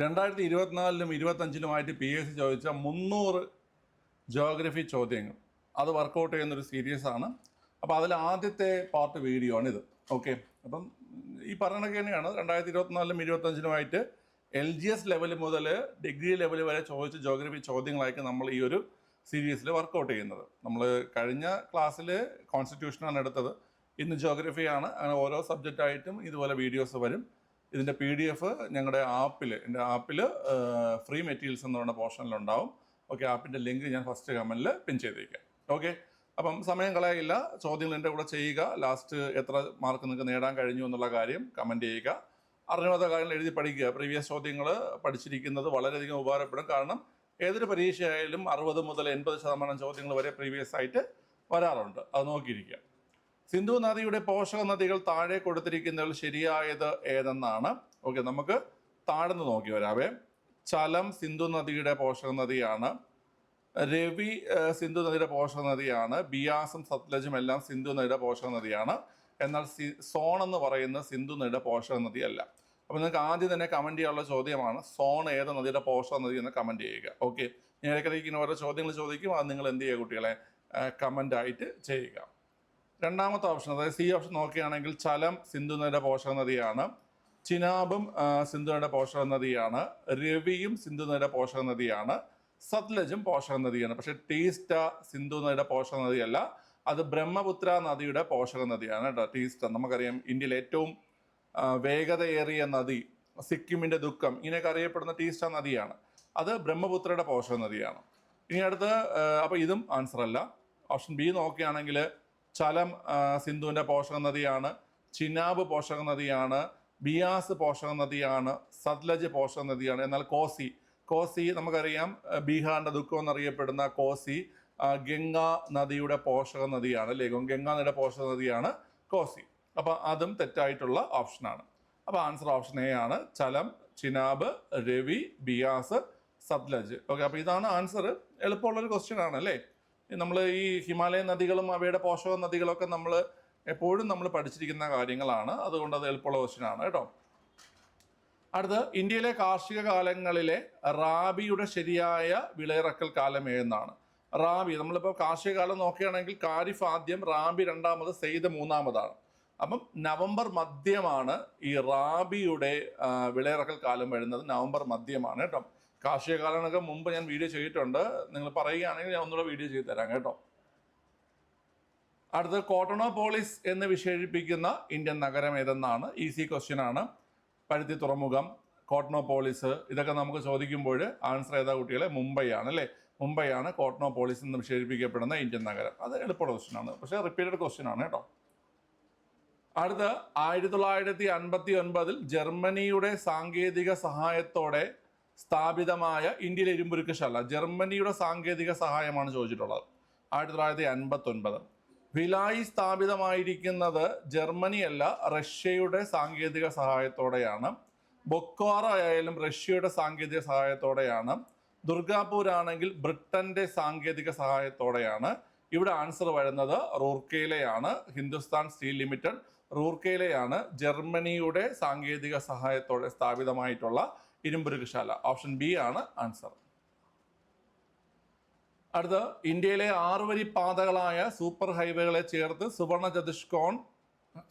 രണ്ടായിരത്തി ഇരുപത്തിനാലിലും ഇരുപത്തഞ്ചിലുമായിട്ട് പി എസ് സി ചോദിച്ച മുന്നൂറ് ജോഗ്രഫി ചോദ്യങ്ങൾ. അത് വർക്കൗട്ട് ചെയ്യുന്നൊരു സീരീസ് ആണ്. അപ്പോൾ അതിൽ ആദ്യത്തെ പാർട്ട് വീഡിയോ ആണ് ഇത് ഓക്കെ അപ്പം ഈ പറഞ്ഞൊക്കെ തന്നെയാണ്. രണ്ടായിരത്തി ഇരുപത്തിനാലിലും ഇരുപത്തഞ്ചിലുമായിട്ട് എൽ ജി എസ് ലെവൽ മുതൽ ഡിഗ്രി ലെവൽ വരെ ചോദിച്ച ജോഗ്രഫി ചോദ്യങ്ങളായിരിക്കും നമ്മൾ ഈ ഒരു സീരീസിൽ വർക്കൗട്ട് ചെയ്യുന്നത്. നമ്മൾ കഴിഞ്ഞ ക്ലാസ്സിൽ കോൺസ്റ്റിറ്റ്യൂഷനാണ് എടുത്തത്. ഇന്ന് ജോഗ്രഫിയാണ് അങ്ങനെ ഓരോ സബ്ജക്റ്റായിട്ടും ഇതുപോലെ വീഡിയോസ് വരും. ഇതിന്റെ പി ഡി എഫ് ഞങ്ങളുടെ ആപ്പിൽ എന്റെ ആപ്പിൽ ഫ്രീ മെറ്റീരിയൽസ് എന്ന് പറയുന്ന പോർഷനിലുണ്ടാവും. ഓക്കെ ആപ്പിന്റെ ലിങ്ക് ഞാൻ ഫസ്റ്റ് കമന്റിൽ പിൻ ചെയ്തേക്കാം. ഓക്കെ അപ്പം സമയം കളയില്ല ചോദ്യങ്ങൾ എന്റെ കൂടെ ചെയ്യുക. ലാസ്റ്റ് എത്ര മാർക്ക് നിങ്ങൾക്ക് നേടാൻ കഴിഞ്ഞു എന്നുള്ള കാര്യം കമന്റ് ചെയ്യുക. അറിഞ്ഞാത്ത കാര്യങ്ങൾ എഴുതി പഠിക്കുക. പ്രീവിയസ് ചോദ്യങ്ങൾ പഠിച്ചിരിക്കുന്നത് വളരെയധികം ഉപകാരപ്പെടും. കാരണം ഏതൊരു പരീക്ഷയായാലും അറുപത് മുതൽ എൺപത് ശതമാനം ചോദ്യങ്ങൾ വരെ പ്രീവിയസ് ആയിട്ട് വരാറുണ്ട്. അത് നോക്കിയിരിക്കുക. സിന്ധു നദിയുടെ പോഷക നദികൾ താഴെ കൊടുത്തിരിക്കുന്നതിൽ ശരിയായത് ഏതെന്നാണ്? ഓക്കെ നമുക്ക് താഴ്ന്നു നോക്കി വരാവേ. ചലം സിന്ധു നദിയുടെ പോഷക നദിയാണ് രവി സിന്ധു നദിയുടെ പോഷക നദിയാണ് ബിയാസും സത്ലജും എല്ലാം സിന്ധു നദിയുടെ പോഷക നദിയാണ് എന്നാൽ സി സോൺ എന്ന് പറയുന്ന സിന്ധു നദിയുടെ പോഷക നദിയല്ല അപ്പോൾ നിങ്ങൾക്ക് ആദ്യം തന്നെ കമന്റ് ചെയ്യാനുള്ള ചോദ്യമാണ് സോൺ ഏത് നദിയുടെ പോഷക നദി എന്ന് കമന്റ് ചെയ്യുക. ഓക്കെ ഞാൻ ഇടയ്ക്കിടയ്ക്ക് ഇങ്ങനെ ഓരോ ചോദ്യങ്ങൾ ചോദിക്കും അത് നിങ്ങൾ എന്ത് ചെയ്യുക കുട്ടികളെ? കമന്റായിട്ട് ചെയ്യുക. രണ്ടാമത്തെ ഓപ്ഷൻ അതായത് സി ഓപ്ഷൻ നോക്കുകയാണെങ്കിൽ ചലം സിന്ധു നദിയുടെ പോഷക നദിയാണ്. ചിനാബും സിന്ധു നദിയുടെ പോഷക നദിയാണ്. രവിയും സിന്ധു നദിയുടെ പോഷക നദിയാണ്. സത്ലജും പോഷക നദിയാണ്. പക്ഷെ ടീസ്റ്റ സിന്ധു നദിയുടെ പോഷക നദിയല്ല അത് ബ്രഹ്മപുത്ര നദിയുടെ പോഷക നദിയാണ് കേട്ടോ ടീസ്റ്റ. നമുക്കറിയാം ഇന്ത്യയിലെ ഏറ്റവും വേഗതയേറിയ നദി സിക്കിമിന്റെ ദുഃഖം ഇങ്ങനെയൊക്കെ അറിയപ്പെടുന്ന ടീസ്റ്റ നദിയാണ്. അത് ബ്രഹ്മപുത്രയുടെ പോഷക നദിയാണ്. ഇനി അടുത്ത് അപ്പോൾ ഇതും ആൻസർ അല്ല. ഓപ്ഷൻ ബി നോക്കുകയാണെങ്കിൽ ചലം സിന്ധുവിന്റെ പോഷക നദിയാണ് ചിനാബ് പോഷക നദിയാണ് ബിയാസ് പോഷക നദിയാണ് സത്ലജ് പോഷക നദിയാണ് എന്നാൽ കോസി. കോസി നമുക്കറിയാം ബീഹാറിന്റെ ദുഃഖം എന്നറിയപ്പെടുന്ന കോസി ഗംഗ നദിയുടെ പോഷക നദിയാണ് അല്ലേ? ഗംഗ നദിയുടെ പോഷക നദിയാണ് കോസി. അപ്പൊ അതും തെറ്റായിട്ടുള്ള ഓപ്ഷനാണ്. അപ്പോൾ ആൻസർ ഓപ്ഷൻ എ ആണ് ചലം ചിനാബ് രവി ബിയാസ് സത്ലജ് ഓക്കെ അപ്പോൾ ഇതാണ് ആൻസർ. എളുപ്പമുള്ളൊരു ക്വസ്റ്റ്യൻ ആണ് അല്ലേ? നമ്മൾ ഈ ഹിമാലയ നദികളും അവയുടെ പോഷക നദികളൊക്കെ നമ്മൾ എപ്പോഴും നമ്മൾ പഠിച്ചിരിക്കുന്ന കാര്യങ്ങളാണ്. അതുകൊണ്ട് അത് എളുപ്പമുള്ള ക്വസ്റ്റിനാണ് കേട്ടോ. അടുത്ത് ഇന്ത്യയിലെ കാർഷിക കാലങ്ങളിലെ റാബിയുടെ ശരിയായ വിളയിറക്കൽ കാലം ഏതെന്നാണ്? റാബി നമ്മളിപ്പോൾ കാർഷിക കാലം നോക്കുകയാണെങ്കിൽ കാരിഫ് ആദ്യം റാബി രണ്ടാമത് സെയ്ത് മൂന്നാമതാണ്. അപ്പം നവംബർ മധ്യമാണ് ഈ റാബിയുടെ വിളയിറക്കൽ കാലം വരുന്നത്. നവംബർ മധ്യമാണ് കേട്ടോ. കാർഷിക കാലങ്ങളൊക്കെ മുമ്പ് ഞാൻ വീഡിയോ ചെയ്തിട്ടുണ്ട്. നിങ്ങൾ പറയുകയാണെങ്കിൽ ഞാൻ ഒന്നുകൂടെ വീഡിയോ ചെയ്ത് തരാം കേട്ടോ. അടുത്ത് കോട്ടണോപോളിസ് എന്ന് വിശേഷിപ്പിക്കുന്ന ഇന്ത്യൻ നഗരം ഏതെന്നാണ്? ഈസി ക്വസ്റ്റ്യൻ ആണ്. പരുത്തി തുറമുഖം കോട്ടണോപോളിസ് ഇതൊക്കെ നമുക്ക് ചോദിക്കുമ്പോൾ ആൻസർ ഏതാ കുട്ടികളെ? മുംബൈ ആണ് അല്ലേ? മുംബൈ ആണ് കോട്ടണോപോളിസ് എന്ന് വിശേഷിപ്പിക്കപ്പെടുന്ന ഇന്ത്യൻ നഗരം. അത് എളുപ്പമുള്ള ക്വസ്റ്റ്യൻ ആണ്. പക്ഷേ റിപ്പീറ്റഡ് ക്വസ്റ്റ്യൻ ആണ് കേട്ടോ. അടുത്ത് ആയിരത്തി തൊള്ളായിരത്തി അൻപത്തി ഒൻപതിൽ ജർമ്മനിയുടെ സാങ്കേതിക സഹായത്തോടെ സ്ഥാപിതമായ ഇന്ത്യയിലെ ഇരുമ്പുരുക്കശാല. ജർമ്മനിയുടെ സാങ്കേതിക സഹായമാണ് ചോദിച്ചിട്ടുള്ളത്. ആയിരത്തി തൊള്ളായിരത്തി അൻപത്തി ഒൻപത് ഭിലായി സ്ഥാപിതമായിരിക്കുന്നത് ജർമ്മനിയല്ല റഷ്യയുടെ സാങ്കേതിക സഹായത്തോടെയാണ്. ബൊക്കോറ ആയാലും റഷ്യയുടെ സാങ്കേതിക സഹായത്തോടെയാണ്. ദുർഗാപൂർ ആണെങ്കിൽ ബ്രിട്ടന്റെ സാങ്കേതിക സഹായത്തോടെയാണ്. ഇവിടെ ആൻസർ വരുന്നത് റൂർക്കയിലെയാണ് ഹിന്ദുസ്ഥാൻ സ്റ്റീൽ ലിമിറ്റഡ് റൂർക്കയിലെയാണ് ജർമ്മനിയുടെ സാങ്കേതിക സഹായത്തോടെ സ്ഥാപിതമായിട്ടുള്ള ഇരുമ്പുരുക്കശാല ഓപ്ഷൻ ബി ആണ് ആൻസർ. അടുത്ത ഇന്ത്യയിലെ ആറുവരി പാതകളായ സൂപ്പർ ഹൈവേകളെ ചേർത്ത് സുവർണ ചതുഷ്കോൺ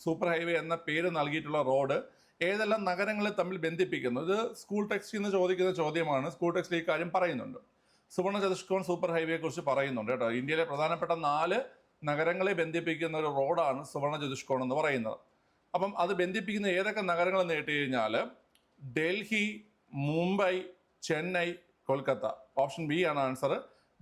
സൂപ്പർ ഹൈവേ എന്ന പേര് നൽകിയിട്ടുള്ള റോഡ് ഏതെല്ലാം നഗരങ്ങളെ തമ്മിൽ ബന്ധിപ്പിക്കുന്നു? ഇത് സ്കൂൾ ടെക്സ്റ്റിൽ നിന്ന് ചോദിക്കുന്ന ചോദ്യമാണ്. സ്കൂൾ ടെക്സ്റ്റിൽ ഈ കാര്യം പറയുന്നുണ്ട്. സുവർണ ചതുഷ്കോൺ സൂപ്പർ ഹൈവേയെ കുറിച്ച് പറയുന്നുണ്ട് കേട്ടോ. ഇന്ത്യയിലെ പ്രധാനപ്പെട്ട നാല് നഗരങ്ങളെ ബന്ധിപ്പിക്കുന്ന ഒരു റോഡാണ് സുവർണ ചതുഷ്കോൺ എന്ന് പറയുന്നത്. അപ്പം അത് ബന്ധിപ്പിക്കുന്ന ഏതൊക്കെ നഗരങ്ങൾ എന്ന് കേട്ട് കഴിഞ്ഞാൽ ഡൽഹി മുംബൈ ചെന്നൈ കൊൽക്കത്ത. ഓപ്ഷൻ ബി ആണ് ആൻസർ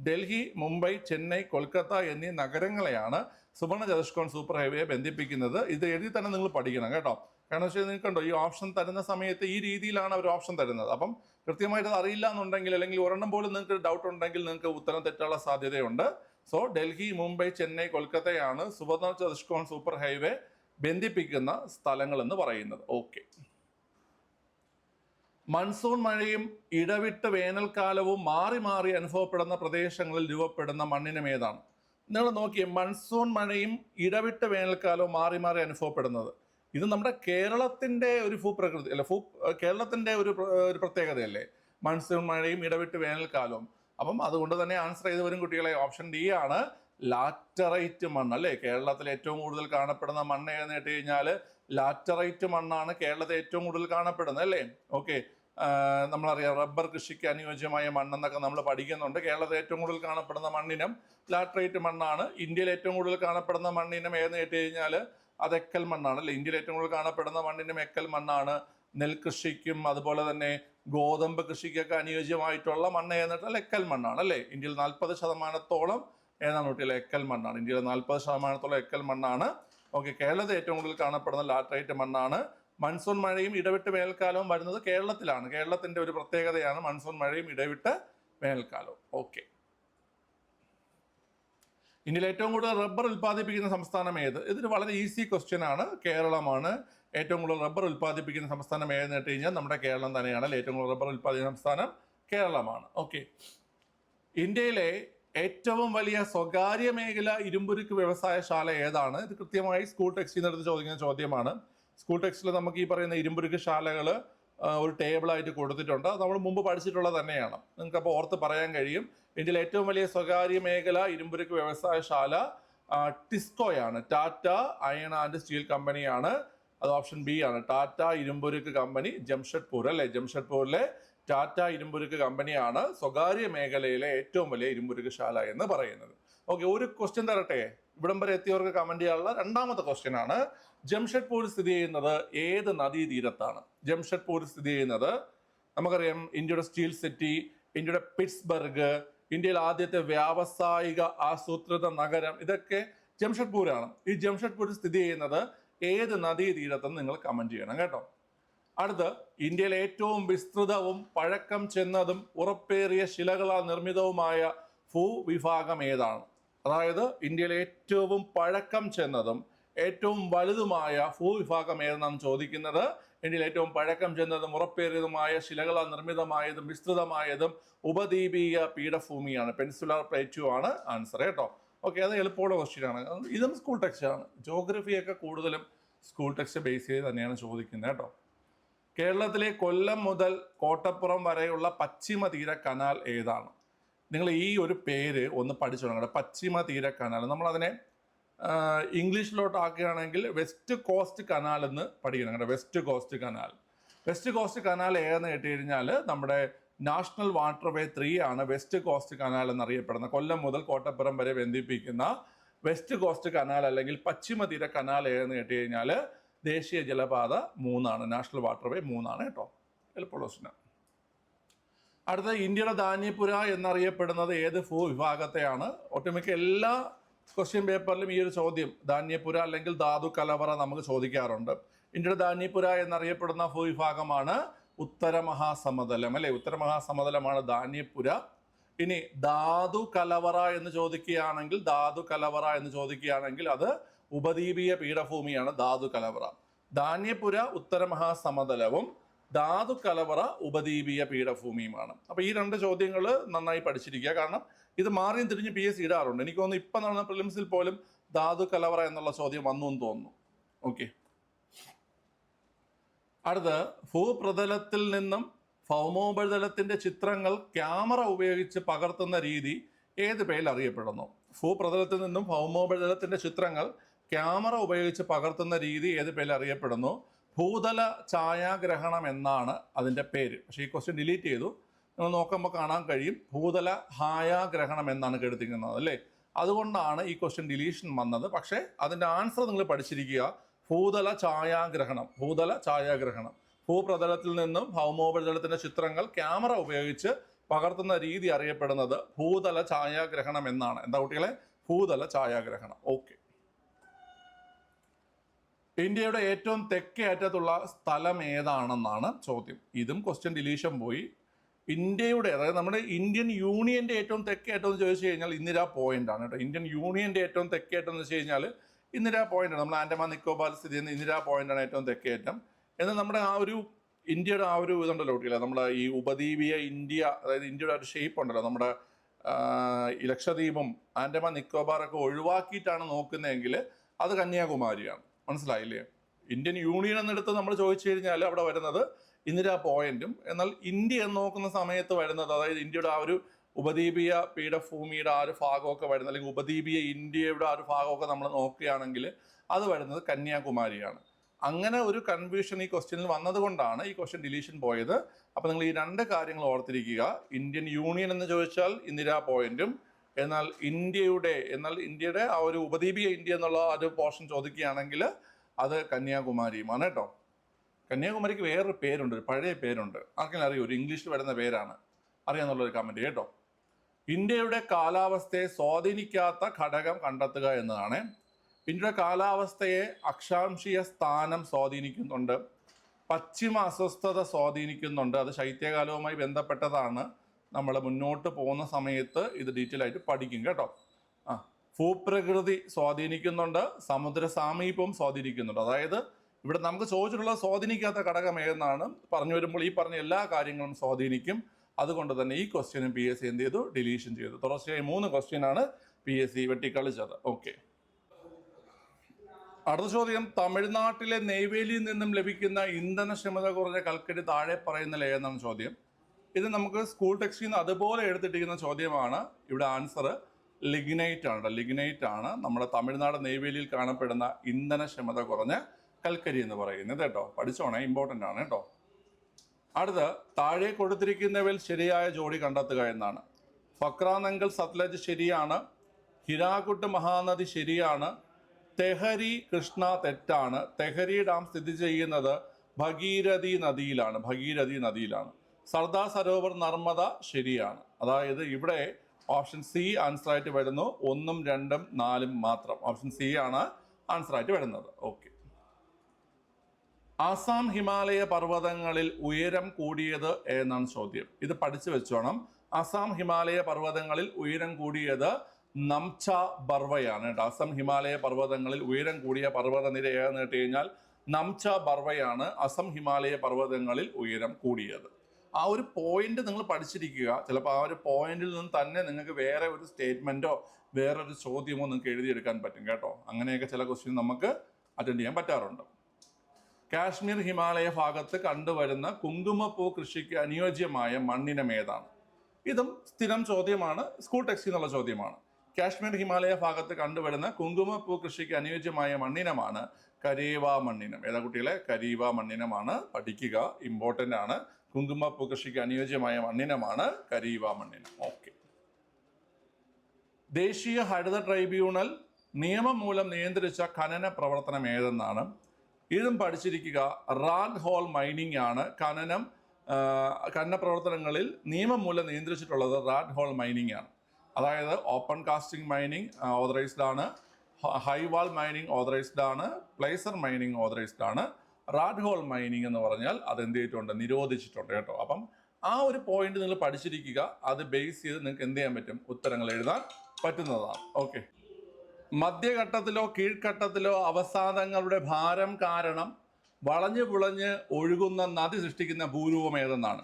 ഡൽഹി മുംബൈ ചെന്നൈ കൊൽക്കത്ത എന്നീ നഗരങ്ങളെയാണ് സുവർണ ചതുഷ്കോൺ സൂപ്പർ ഹൈവേ ബന്ധിപ്പിക്കുന്നത്. ഇത് എഴുതി തന്നെ നിങ്ങൾ പഠിക്കണം കേട്ടോ. കാരണം വെച്ചാൽ കണ്ടോ ഈ ഓപ്ഷൻ തരുന്ന സമയത്ത് ഈ രീതിയിലാണ് അവർ ഓപ്ഷൻ തരുന്നത്. അപ്പം കൃത്യമായിട്ട് അത് അറിയില്ല എന്നുണ്ടെങ്കിൽ അല്ലെങ്കിൽ ഒരെണ്ണം പോലും നിങ്ങൾക്ക് ഡൗട്ട് ഉണ്ടെങ്കിൽ നിങ്ങൾക്ക് ഉത്തരം തെറ്റാനുള്ള സാധ്യതയുണ്ട്. സോ ഡൽഹി മുംബൈ ചെന്നൈ കൊൽക്കത്തയാണ് സുവർണ ചതുഷ്കോൺ സൂപ്പർ ഹൈവേ ബന്ധിപ്പിക്കുന്ന സ്ഥലങ്ങൾ എന്ന് പറയുന്നത്. ഓക്കെ മൺസൂൺ മഴയും ഇടവിട്ട് വേനൽക്കാലവും മാറി മാറി അനുഭവപ്പെടുന്ന പ്രദേശങ്ങളിൽ രൂപപ്പെടുന്ന മണ്ണിനം ഏതാണ് നിങ്ങൾ നോക്കിയേ മൺസൂൺ മഴയും ഇടവിട്ട് വേനൽക്കാലവും മാറി മാറി അനുഭവപ്പെടുന്നത്. ഇത് നമ്മുടെ കേരളത്തിന്റെ ഒരു ഭൂപ്രകൃതി അല്ല ഭൂ കേരളത്തിന്റെ ഒരു ഒരു പ്രത്യേകതയല്ലേ? മൺസൂൺ മഴയും ഇടവിട്ട് വേനൽക്കാലവും. അപ്പം അതുകൊണ്ട് തന്നെ ആൻസർ ചെയ്ത് വരും കുട്ടികളെ ഓപ്ഷൻ ഡി ആണ് ലാറ്ററൈറ്റ് മണ്ണ് അല്ലേ? കേരളത്തിൽ ഏറ്റവും കൂടുതൽ കാണപ്പെടുന്ന മണ്ണ് ഏതെന്ന് കേട്ട് ലാറ്ററൈറ്റ് മണ്ണാണ് കേരളത്തിൽ ഏറ്റവും കൂടുതൽ കാണപ്പെടുന്നത് അല്ലേ? ഓക്കെ. നമ്മളറിയാം റബ്ബർ കൃഷിക്ക് അനുയോജ്യമായ മണ്ണെന്നൊക്കെ നമ്മൾ പഠിക്കുന്നുണ്ട്. കേരളത്തിൽ ഏറ്റവും കൂടുതൽ കാണപ്പെടുന്ന മണ്ണിനം ലാട്രേറ്റ് മണ്ണാണ്. ഇന്ത്യയിൽ ഏറ്റവും കൂടുതൽ കാണപ്പെടുന്ന മണ്ണിനം ഏതെന്ന് കേട്ട് കഴിഞ്ഞാൽ അത് എക്കൽ മണ്ണാണ് അല്ലെ? ഇന്ത്യയിൽ ഏറ്റവും കൂടുതൽ കാണപ്പെടുന്ന മണ്ണിനം എക്കൽ മണ്ണാണ്. നെൽകൃഷിക്കും അതുപോലെ തന്നെ ഗോതമ്പ് കൃഷിക്കൊക്കെ അനുയോജ്യമായിട്ടുള്ള മണ്ണ് ഏതെന്നിട്ടാൽ എക്കൽ മണ്ണാണ് അല്ലേ? ഇന്ത്യയിൽ നാൽപ്പത് ശതമാനത്തോളം ഏതാണ് കുട്ടികളെ? എക്കൽ മണ്ണാണ്. ഇന്ത്യയിൽ നാൽപ്പത് ശതമാനത്തോളം എക്കൽ മണ്ണാണ്. ഓക്കെ കേരളത്തിൽ ഏറ്റവും കൂടുതൽ കാണപ്പെടുന്ന ലാറ്ററൈറ്റ് മണ്ണാണ് മൺസൂൺ മഴയും ഇടവിട്ട് വേനൽക്കാലവും വരുന്നത് കേരളത്തിലാണ്. കേരളത്തിന്റെ ഒരു പ്രത്യേകതയാണ് മൺസൂൺ മഴയും ഇടവിട്ട് വേനൽക്കാലവും ഓക്കെ. ഇന്ത്യയിൽ ഏറ്റവും കൂടുതൽ റബ്ബർ ഉൽപ്പാദിപ്പിക്കുന്ന സംസ്ഥാനം ഏത്? ഇതൊരു വളരെ ഈസി ക്വസ്റ്റ്യൻ ആണ്. കേരളമാണ്. ഏറ്റവും കൂടുതൽ റബ്ബർ ഉൽപ്പാദിപ്പിക്കുന്ന സംസ്ഥാനം ഏതെന്ന് കേട്ട് കഴിഞ്ഞാൽ നമ്മുടെ കേരളം തന്നെയാണ്. ഏറ്റവും കൂടുതൽ റബ്ബർ ഉൽപ്പാദിക്കുന്ന സംസ്ഥാനം കേരളമാണ്. ഓക്കെ. ഇന്ത്യയിലെ ഏറ്റവും വലിയ സ്വകാര്യ മേഖല ഇരുമ്പുരുക്ക് വ്യവസായശാല ഏതാണ്? ഇത് കൃത്യമായി സ്കൂൾ ടെക്സ്റ്റിൽ നിന്ന് എടുത്ത് ചോദിക്കുന്ന ചോദ്യമാണ്. സ്കൂൾ ടെക്സ്റ്റിൽ നമുക്ക് ഈ പറയുന്ന ഇരുമ്പുരുക്ക് ശാലകൾ ഒരു ടേബിളായിട്ട് കൊടുത്തിട്ടുണ്ട്. അത് നമ്മൾ മുമ്പ് പഠിച്ചിട്ടുള്ളത് തന്നെയാണ്. നിങ്ങൾക്ക് അപ്പോൾ ഓർത്ത് പറയാൻ കഴിയും. ഇന്ത്യയിലെ ഏറ്റവും വലിയ സ്വകാര്യ മേഖല ഇരുമ്പുരുക്ക് വ്യവസായശാല ടിസ്കോയാണ്. ടാറ്റ അയൺ ആൻഡ് സ്റ്റീൽ കമ്പനിയാണ്. അത് ഓപ്ഷൻ ബി ആണ്. ടാറ്റ ഇരുമ്പുരുക്ക് കമ്പനി ജംഷഡ്പൂർ അല്ലേ? ജംഷഡ്പൂരിലെ ടാറ്റ ഇരുമ്പുരുക്ക് കമ്പനിയാണ് സ്വകാര്യ മേഖലയിലെ ഏറ്റവും വലിയ ഇരുമ്പുരുക്ക് ശാല എന്ന് പറയുന്നത്. ഓക്കെ ഒരു ക്വസ്റ്റ്യൻ തരട്ടെ? ഇവിടം വരെ എത്തിയവർക്ക് കമന്റ് ചെയ്യാനുള്ള രണ്ടാമത്തെ ക്വസ്റ്റ്യൻ ആണ്. ജംഷഡ്പൂർ സ്ഥിതി ചെയ്യുന്നത് ഏത് നദീതീരത്താണ്? ജംഷഡ്പൂർ സ്ഥിതി ചെയ്യുന്നത് നമുക്കറിയാം ഇന്ത്യയുടെ സ്റ്റീൽ സിറ്റി ഇന്ത്യയുടെ പിറ്റ്സ്ബർഗ് ഇന്ത്യയിൽ ആദ്യത്തെ വ്യാവസായിക ആസൂത്രിത നഗരം. ഇതൊക്കെ ജംഷഡ്പൂരാണ്. ഈ ജംഷഡ്പൂർ സ്ഥിതി ചെയ്യുന്നത് ഏത് നദീതീരത്തെന്ന് നിങ്ങൾ കമന്റ് ചെയ്യണം കേട്ടോ. അടുത്ത് ഇന്ത്യയിലെ ഏറ്റവും വിസ്തൃതവും പഴക്കം ചെന്നതും ഉറപ്പേറിയ ശിലകളാൽ നിർമ്മിതവുമായ ഭൂവിഭാഗം ഏതാണ്? അതായത് ഇന്ത്യയിലെ ഏറ്റവും പഴക്കം ചെന്നതും ഏറ്റവും വലുതുമായ ഭൂവിഭാഗം ഏതെന്നാണ് ചോദിക്കുന്നത്. ഇന്ത്യയിൽ ഏറ്റവും പഴക്കം ചെന്നതും ഉറപ്പേറിയതുമായ ശിലകളാൽ നിർമ്മിതമായതും വിസ്തൃതമായതും ഉപദ്വീപീയ പീഠഭൂമിയാണ്. പെൻസുലർ പ്ലേറ്റു ആണ് ആൻസർ കേട്ടോ. ഓക്കെ അത് എളുപ്പമുള്ള ക്വസ്റ്റ്യൻ ആണ്. ഇതും സ്കൂൾ ടെക്സ്റ്റ് ആണ്. ജോഗ്രഫിയൊക്കെ കൂടുതലും സ്കൂൾ ടെക്സ്റ്റ് ബേസ് ചെയ്ത് തന്നെയാണ് ചോദിക്കുന്നത് കേട്ടോ. കേരളത്തിലെ കൊല്ലം മുതൽ കോട്ടപ്പുറം വരെയുള്ള പശ്ചിമ തീര കനാൽ ഏതാണ്? നിങ്ങൾ ഈ ഒരു പേര് ഒന്ന് പഠിച്ചു തുടങ്ങണം പശ്ചിമ തീര കനാൽ. നമ്മളതിനെ ആഹ്, ഇംഗ്ലീഷിലോട്ട് ആക്കുകയാണെങ്കിൽ വെസ്റ്റ് കോസ്റ്റ് കനാൽ എന്ന് പഠിക്കണം കേട്ടോ west coast canal. West coast canal ഏതെന്ന് കേട്ട് കഴിഞ്ഞാൽ നമ്മുടെ നാഷണൽ വാട്ടർവേ ത്രീ ആണ് വെസ്റ്റ് കോസ്റ്റ് കനാൽ എന്നറിയപ്പെടുന്ന കൊല്ലം മുതൽ കോട്ടപ്പുറം വരെ ബന്ധിപ്പിക്കുന്ന വെസ്റ്റ് കോസ്റ്റ് കനാൽ അല്ലെങ്കിൽ പശ്ചിമ തീര കനാൽ ഏതെന്ന് കേട്ട് കഴിഞ്ഞാൽ ദേശീയ ജലപാത മൂന്നാണ് നാഷണൽ വാട്ടർവേ മൂന്നാണ് കേട്ടോ. എളുപ്പമുള്ള പ്രശ്നം. അടുത്ത ഇന്ത്യയുടെ ധാന്യപുര എന്നറിയപ്പെടുന്നത് ഏത് ഭൂവിഭാഗത്തെയാണ്? ഒട്ടുമിക്ക എല്ലാ ക്വസ്റ്റ്യൻ പേപ്പറിലും ഈ ഒരു ചോദ്യം ധാന്യപുര അല്ലെങ്കിൽ ധാതു കലവറ നമുക്ക് ചോദിക്കാറുണ്ട്. ഇന്ത്യയുടെ ധാന്യപുര എന്നറിയപ്പെടുന്ന ഭൂവിഭാഗമാണ് ഉത്തരമഹാസമതലം അല്ലെ? ഉത്തരമഹാസമതലമാണ് ധാന്യപുര ഇനി ധാതു കലവറ എന്ന് ചോദിക്കുകയാണെങ്കിൽ ധാതു കലവറ എന്ന് ചോദിക്കുകയാണെങ്കിൽ അത് ഉപദ്വീപീയ പീഠഭൂമിയാണ് ധാതു കലവറ. ധാന്യപുര ഉത്തരമഹാസമതലവും ധാതു കലവറ ഉപദ്വീപീയ പീഠഭൂമിയുമാണ്. അപ്പൊ ഈ രണ്ട് ചോദ്യങ്ങൾ നന്നായി പഠിച്ചിരിക്കുക. കാരണം ഇത് മാറിയും തിരിഞ്ഞ് പി എസ് ഇടാറുണ്ട്. എനിക്ക് തോന്നുന്നു ഇപ്പം നടന്ന പ്രിലിംസിൽ പോലും ധാതു കലവറ എന്നുള്ള ചോദ്യം വന്നു എന്ന് തോന്നുന്നു. ഓക്കെ അടുത്ത് ഭൂപ്രതലത്തിൽ നിന്നും ഭൗമോപരിതലത്തിന്റെ ചിത്രങ്ങൾ ക്യാമറ ഉപയോഗിച്ച് പകർത്തുന്ന രീതി ഏത് പേരിൽ അറിയപ്പെടുന്നു? ഭൂപ്രതലത്തിൽ നിന്നും ഭൗമോപരിതലത്തിന്റെ ചിത്രങ്ങൾ ക്യാമറ ഉപയോഗിച്ച് പകർത്തുന്ന രീതി ഏത് പേരിൽ അറിയപ്പെടുന്നു? ഭൂതല ഛായാഗ്രഹണം എന്നാണ് അതിന്റെ പേര്. പക്ഷേ ഈ ക്വസ്റ്റ്യൻ ഡിലീറ്റ് ചെയ്തു. നോക്കുമ്പോൾ കാണാൻ കഴിയും. ഭൂതല ഹായാഗ്രഹണം എന്നാണ് കെടുത്തിരിക്കുന്നത് അല്ലേ? അതുകൊണ്ടാണ് ഈ ക്വസ്റ്റ്യൻ ഡിലീഷൻ വന്നത്. പക്ഷേ അതിന്റെ ആൻസർ നിങ്ങൾ പഠിച്ചിരിക്കുക. ഭൂതല ഛായാഗ്രഹണം ഭൂതല ഛായാഗ്രഹണം ഭൂപ്രതലത്തിൽ നിന്നും ഭൗമോപരിതലത്തിന്റെ ചിത്രങ്ങൾ ക്യാമറ ഉപയോഗിച്ച് പകർത്തുന്ന രീതി അറിയപ്പെടുന്നത് ഭൂതല ഛായാഗ്രഹണം എന്നാണ്. എന്താ കുട്ടികളെ? ഭൂതല ഛായാഗ്രഹണം ഓക്കെ. ഇന്ത്യയുടെ ഏറ്റവും തെക്കേ അറ്റത്തുള്ള സ്ഥലം ഏതാണെന്നാണ് ചോദ്യം. ഇതും ക്വസ്റ്റ്യൻ ഡിലീഷൻ പോയി. ഇന്ത്യയുടെ അതായത് നമ്മുടെ ഇന്ത്യൻ യൂണിയന്റെ ഏറ്റവും തെക്കേറ്റം എന്ന് ചോദിച്ചു കഴിഞ്ഞാൽ ഇന്ദിരാ പോയിന്റ് ആണ് കേട്ടോ. ഇന്ത്യൻ യൂണിയന്റെ ഏറ്റവും തെക്കേറ്റം എന്ന് വെച്ച് കഴിഞ്ഞാൽ ഇന്ദിരാ പോയിന്റ് നമ്മൾ ആൻഡമാൻ നിക്കോബാർ സ്ഥിതി ചെയ്യുന്ന ഇന്ദിരാ പോയിന്റ് ആണ് ഏറ്റവും തെക്കേറ്റം എന്നാൽ നമ്മുടെ ആ ഒരു ഇന്ത്യയുടെ ആ ഒരു ഇതുണ്ടല്ലോ കുട്ടിയില്ല നമ്മുടെ ഈ ഉപദ്വീപീയ ഇന്ത്യ അതായത് ഇന്ത്യയുടെ ഒരു ഷേപ്പ് ഉണ്ടല്ലോ. നമ്മുടെ ലക്ഷദ്വീപും ആൻഡമാൻ നിക്കോബാർ ഒക്കെ ഒഴിവാക്കിയിട്ടാണ് നോക്കുന്നതെങ്കിൽ അത് കന്യാകുമാരിയാണ്. മനസ്സിലായില്ലേ? ഇന്ത്യൻ യൂണിയൻ എന്നെടുത്ത് നമ്മൾ ചോദിച്ചു കഴിഞ്ഞാൽ അവിടെ വരുന്നത് ഇന്ദിരാ പോയിന്റും. എന്നാൽ ഇന്ത്യ എന്ന് നോക്കുന്ന സമയത്ത് വരുന്നത് അതായത് ഇന്ത്യയുടെ ആ ഒരു ഉപദ്വീപീയ പീഠഭൂമിയുടെ ആ ഒരു ഭാഗമൊക്കെ വരുന്നത് അല്ലെങ്കിൽ ഉപദ്വീപീയ ഇന്ത്യയുടെ ആ ഒരു ഭാഗമൊക്കെ നമ്മൾ നോക്കുകയാണെങ്കിൽ അത് വരുന്നത് കന്യാകുമാരിയാണ്. അങ്ങനെ ഒരു കൺഫ്യൂഷൻ ഈ ക്വസ്റ്റ്യനിൽ വന്നതുകൊണ്ടാണ് ഈ ക്വസ്റ്റ്യൻ ഡിലീഷൻ പോയത്. അപ്പോൾ നിങ്ങൾ ഈ രണ്ട് കാര്യങ്ങൾ ഓർത്തിരിക്കുക. ഇന്ത്യൻ യൂണിയൻ എന്ന് ചോദിച്ചാൽ ഇന്ദിരാ പോയിന്റും എന്നാൽ ഇന്ത്യയുടെ എന്നാൽ ഇന്ത്യയുടെ ആ ഒരു ഉപദ്വീപീയ ഇന്ത്യ എന്നുള്ള ആ ഒരു പോർഷൻ ചോദിക്കുകയാണെങ്കിൽ അത് കന്യാകുമാരിയുമാണ് കേട്ടോ. കന്യാകുമാരിക്ക് വേറൊരു പേരുണ്ട് ഒരു പഴയ പേരുണ്ട്. ആർക്കെങ്കിലും അറിയോ? ഒരു ഇംഗ്ലീഷിൽ വരുന്ന പേരാണ്. അറിയാന്നുള്ളൊരു കമന്റ് കേട്ടോ. ഇന്ത്യയുടെ കാലാവസ്ഥയെ സ്വാധീനിക്കാത്ത ഘടകം കണ്ടെത്തുക എന്നതാണ്. ഇന്ത്യയുടെ കാലാവസ്ഥയെ അക്ഷാംശീയ സ്ഥാനം സ്വാധീനിക്കുന്നുണ്ട്. പശ്ചിമ അസ്വസ്ഥത സ്വാധീനിക്കുന്നുണ്ട്. അത് ശൈത്യകാലവുമായി ബന്ധപ്പെട്ടതാണ്. നമ്മൾ മുന്നോട്ട് പോകുന്ന സമയത്ത് ഇത് ഡീറ്റെയിൽ ആയിട്ട് പഠിക്കും കേട്ടോ. ആ ഭൂപ്രകൃതി സ്വാധീനിക്കുന്നുണ്ട് സമുദ്ര സാമീപ്യം സ്വാധീനിക്കുന്നുണ്ട്. അതായത് ഇവിടെ നമുക്ക് ചോദിച്ചിട്ടുള്ള സ്വാധീനിക്കാത്ത ഘടകം ഏതെന്നാണ്? പറഞ്ഞു വരുമ്പോൾ ഈ പറഞ്ഞ എല്ലാ കാര്യങ്ങളും സ്വാധീനിക്കും. അതുകൊണ്ട് തന്നെ ഈ ക്വസ്റ്റ്യനും പി എസ് സി എന്ത് ചെയ്തു? ഡിലീഷൻ ചെയ്തു. തുടർച്ചയായി മൂന്ന് ക്വസ്റ്റ്യനാണ് പി എസ് സി വെട്ടിക്കളിച്ചത്. ഓക്കെ അടുത്ത ചോദ്യം. തമിഴ്നാട്ടിലെ നെയ്വേലിയിൽ നിന്നും ലഭിക്കുന്ന ഇന്ധനക്ഷമത കുറഞ്ഞ കൽക്കരി താഴെ പറയുന്ന ഏതെന്നാണ് ചോദ്യം. ഇത് നമുക്ക് സ്കൂൾ ടെക്സ്റ്റിൽ നിന്ന് അതുപോലെ എടുത്തിട്ടിരിക്കുന്ന ചോദ്യമാണ്. ഇവിടെ ആൻസർ ലിഗ്നൈറ്റ് ആണ് ലിഗ്നൈറ്റ് ആണ് നമ്മുടെ തമിഴ്നാട് നെയ്വേലിയിൽ കാണപ്പെടുന്ന ഇന്ധനക്ഷമത കുറഞ്ഞ കൽക്കരി എന്ന് പറയുന്നത് കേട്ടോ. പഠിച്ചോണേ ഇമ്പോർട്ടന്റ് ആണ് കേട്ടോ. അടുത്ത് താഴെ കൊടുത്തിരിക്കുന്നവയിൽ ശരിയായ ജോഡി കണ്ടെത്തുക എന്നാണ്. ഫക്രാനങ്കൽ സത്ലജ് ശരിയാണ്. ഹിരാകുട്ട് മഹാനദി ശരിയാണ്. തെഹരി കൃഷ്ണ തെറ്റാണ്. തെഹരി ഡാം സ്ഥിതി ചെയ്യുന്നത് ഭഗീരഥി നദിയിലാണ്. ഭഗീരഥി നദിയിലാണ്. സർദാർ സരോവർ നർമ്മദ ശരിയാണ്. അതായത് ഇവിടെ ഓപ്ഷൻ സി ആൻസർ ആയിട്ട് വരുന്നു. ഒന്നും രണ്ടും നാലും മാത്രം. ഓപ്ഷൻ സി ആണ് ആൻസർ ആയിട്ട് വരുന്നത്. ഓക്കെ ആസാം ഹിമാലയ പർവതങ്ങളിൽ ഉയരം കൂടിയത് എന്നാണ് ചോദ്യം. ഇത് പഠിച്ചു വെച്ചോണം ആസാം ഹിമാലയ പർവതങ്ങളിൽ ഉയരം കൂടിയത് നംച ബർവയാണ് കേട്ടോ. അസം ഹിമാലയ പർവതങ്ങളിൽ ഉയരം കൂടിയ പർവത നിര ഏതെന്ന് കേട്ട് കഴിഞ്ഞാൽ നംച ബർവയാണ് അസം ഹിമാലയ പർവതങ്ങളിൽ ഉയരം കൂടിയത്. ആ ഒരു പോയിന്റ് നിങ്ങൾ പഠിച്ചിരിക്കുക. ചിലപ്പോൾ ആ ഒരു പോയിന്റിൽ നിന്ന് തന്നെ നിങ്ങൾക്ക് വേറെ ഒരു സ്റ്റേറ്റ്മെന്റോ വേറൊരു ചോദ്യമോ നിങ്ങൾക്ക് എഴുതിയെടുക്കാൻ പറ്റും കേട്ടോ. അങ്ങനെയൊക്കെ ചില ക്വസ്റ്റ്യൻ നമുക്ക് അറ്റൻഡ് ചെയ്യാൻ പറ്റാറുണ്ട്. കാശ്മീർ ഹിമാലയ ഭാഗത്ത് കണ്ടുവരുന്ന കുങ്കുമപ്പൂ കൃഷിക്ക് അനുയോജ്യമായ മണ്ണിനം ഏതാണ്? ഇതും സ്ഥിരം ചോദ്യമാണ് സ്കൂൾ ടെക്സ്റ്റിൽ നിന്നുള്ള ചോദ്യമാണ്. കാശ്മീർ ഹിമാലയ ഭാഗത്ത് കണ്ടുവരുന്ന കുങ്കുമപ്പൂ കൃഷിക്ക് അനുയോജ്യമായ മണ്ണിനമാണ് കരീവ മണ്ണിനം. ഏതാ കുട്ടികളെ? കരീവ മണ്ണിനമാണ്. പഠിക്കുക ഇമ്പോർട്ടന്റ് ആണ്. കുങ്കുമപ്പൂ കൃഷിക്ക് അനുയോജ്യമായ മണ്ണിനമാണ് കരീവ മണ്ണിനം. ഓക്കെ ദേശീയ ഹരിത ട്രൈബ്യൂണൽ നിയമം മൂലം നിയന്ത്രിച്ച ഖനന പ്രവർത്തനം ഏതെന്നാണ്? ഇതും പഠിച്ചിരിക്കുക. റാഡ് ഹോൾ മൈനിങ് ആണ്. ഖനനം ഖനന പ്രവർത്തനങ്ങളിൽ നിയമം മൂലം നിയന്ത്രിച്ചിട്ടുള്ളത് റാഡ് ഹോൾ മൈനിങ് ആണ്. അതായത് ഓപ്പൺ കാസ്റ്റിംഗ് മൈനിങ് ഓതറൈസ്ഡ് ആണ്. ഹൈവാൾ മൈനിങ് ഓതറൈസ്ഡ് ആണ്. പ്ലേസർ മൈനിങ് ഓതറൈസ്ഡ് ആണ്. റാഡ് ഹോൾ മൈനിങ് എന്ന് പറഞ്ഞാൽ അത് എന്ത് ചെയ്തിട്ടുണ്ട്? നിരോധിച്ചിട്ടുണ്ട് കേട്ടോ. അപ്പം ആ ഒരു പോയിന്റ് നിങ്ങൾ പഠിച്ചിരിക്കുക. അത് ബേസ് ചെയ്ത് നിങ്ങൾക്ക് എന്ത് ചെയ്യാൻ പറ്റും? ഉത്തരങ്ങൾ എഴുതാൻ പറ്റുന്നതാണ്. ഓക്കെ മധ്യഘട്ടത്തിലോ കീഴ്ഘട്ടത്തിലോ അവസാദങ്ങളുടെ ഭാരം കാരണം വളഞ്ഞു പുളഞ്ഞ് ഒഴുകുന്ന നദി സൃഷ്ടിക്കുന്ന ഭൂരൂപം ഏതെന്നാണ്.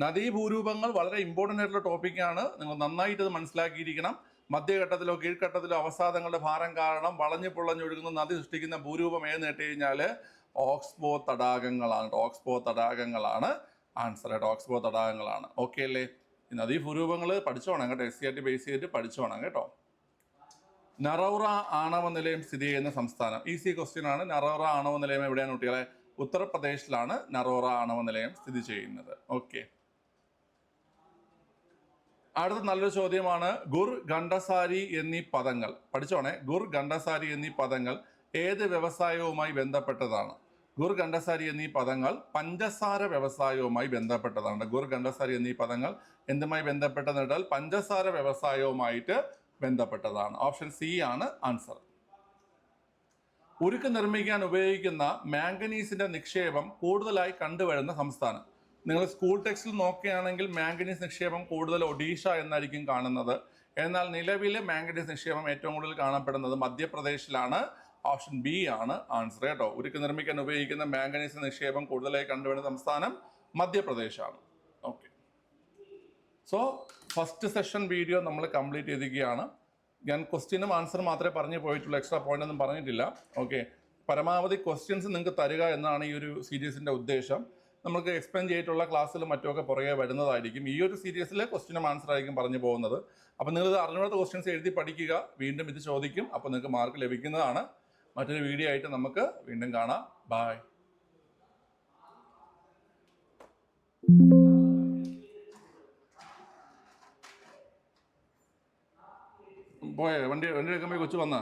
നദീ ഭൂരൂപങ്ങൾ വളരെ ഇമ്പോർട്ടന്റ് ആയിട്ടുള്ള ടോപ്പിക്കാണ് നിങ്ങൾ നന്നായിട്ട് ഇത് മനസ്സിലാക്കിയിരിക്കണം. മധ്യഘട്ടത്തിലോ കീഴ്ഘട്ടത്തിലോ അവസാദങ്ങളുടെ ഭാരം കാരണം വളഞ്ഞു പുളഞ്ഞ് ഒഴുകുന്ന നദി സൃഷ്ടിക്കുന്ന ഭൂരൂപം ഏതെന്ന് കേട്ട് കഴിഞ്ഞാൽ ഓക്സ്ബോ തടാകങ്ങളാണ് ഓക്സ്ബോ തടാകങ്ങളാണ് ആൻസർ ആയിട്ട്. ഓക്സ്ബോ തടാകങ്ങളാണ്. ഓക്കെ അല്ലേ? നദീ ഭൂരൂപങ്ങൾ പഠിച്ചോണം കേട്ടോ. S C R T base ചെയ്തിട്ട് പഠിച്ചോണം കേട്ടോ. നറൗറ ആണവ നിലയം സ്ഥിതി ചെയ്യുന്ന സംസ്ഥാനം. ഈസി ക്വസ്റ്റ്യൻ ആണ്. നറൗറ ആണവ നിലയം എവിടെയാണ് കുട്ടികളെ? ഉത്തർപ്രദേശിലാണ് നറോറ ആണവ നിലയം സ്ഥിതി ചെയ്യുന്നത്. ഓക്കെ അടുത്ത നല്ലൊരു ചോദ്യമാണ് ഗുർ ഖണ്ഡസാരി എന്നീ പദങ്ങൾ. പഠിച്ചോണേ. ഗുർ ഖണ്ഡസാരി എന്നീ പദങ്ങൾ ഏത് വ്യവസായവുമായി ബന്ധപ്പെട്ടതാണ്? ഗുർ ഖണ്ഡസാരി എന്നീ പദങ്ങൾ പഞ്ചസാര വ്യവസായവുമായി ബന്ധപ്പെട്ടതാണ്. ഗുർ ഖണ്ഡസാരി എന്നീ പദങ്ങൾ എന്തുമായി ബന്ധപ്പെട്ടതെന്ന് പഞ്ചസാര വ്യവസായവുമായിട്ട് ബന്ധപ്പെട്ടതാണ്. ഓപ്ഷൻ സി ആണ് ആൻസർ. ഉരുക്ക് നിർമ്മിക്കാൻ ഉപയോഗിക്കുന്ന മാംഗനീസിന്റെ നിക്ഷേപം കൂടുതലായി കണ്ടുവരുന്ന സംസ്ഥാനം. നിങ്ങൾ സ്കൂൾ ടെക്സ്റ്റിൽ നോക്കുകയാണെങ്കിൽ മാംഗനീസ് നിക്ഷേപം കൂടുതൽ ഒഡീഷ എന്നായിരിക്കും കാണുന്നത്. എന്നാൽ നിലവിലെ മാംഗനീസ് നിക്ഷേപം ഏറ്റവും കൂടുതൽ കാണപ്പെടുന്നത് മധ്യപ്രദേശിലാണ്. ഓപ്ഷൻ ബി ആണ് ആൻസർ. കേട്ടോ ഉരുക്ക് നിർമ്മിക്കാൻ ഉപയോഗിക്കുന്ന മാംഗനീസ് നിക്ഷേപം കൂടുതലായി കണ്ടുവരുന്ന സംസ്ഥാനം മധ്യപ്രദേശാണ്. സോ ഫസ്റ്റ് സെഷൻ വീഡിയോ നമ്മൾ കംപ്ലീറ്റ് ചെയ്തിരിക്കുകയാണ്. ഞാൻ ക്വസ്റ്റ്യനും ആൻസറും മാത്രമേ പറഞ്ഞു പോയിട്ടുള്ളൂ. എക്സ്ട്രാ പോയിന്റ് ഒന്നും പറഞ്ഞിട്ടില്ല. ഓക്കെ പരമാവധി ക്വസ്റ്റ്യൻസ് നിങ്ങൾക്ക് തരിക എന്നാണ് ഈ ഒരു സീരീസിന്റെ ഉദ്ദേശം. നമുക്ക് എക്സ്പ്ലെയിൻ ചെയ്തിട്ടുള്ള ക്ലാസ്സിൽ മറ്റുമൊക്കെ പുറകെ വരുന്നതായിരിക്കും. ഈ ഒരു സീരീസിൽ ക്വസ്റ്റിനും ആൻസർ ആയിരിക്കും പറഞ്ഞു പോകുന്നത്. അപ്പോൾ നിങ്ങൾ അറിഞ്ഞുകൂടാത്ത ക്വസ്റ്റ്യൻസ് എഴുതി പഠിക്കുക. വീണ്ടും ഇത് ചോദിക്കും. അപ്പോൾ നിങ്ങൾക്ക് മാർക്ക് ലഭിക്കുന്നതാണ്. മറ്റൊരു വീഡിയോ ആയിട്ട് നമുക്ക് വീണ്ടും കാണാം. ബായ് പോയേ? വണ്ടി വണ്ടി എടുക്കുമ്പോൾ കൊച്ചു വന്നാ?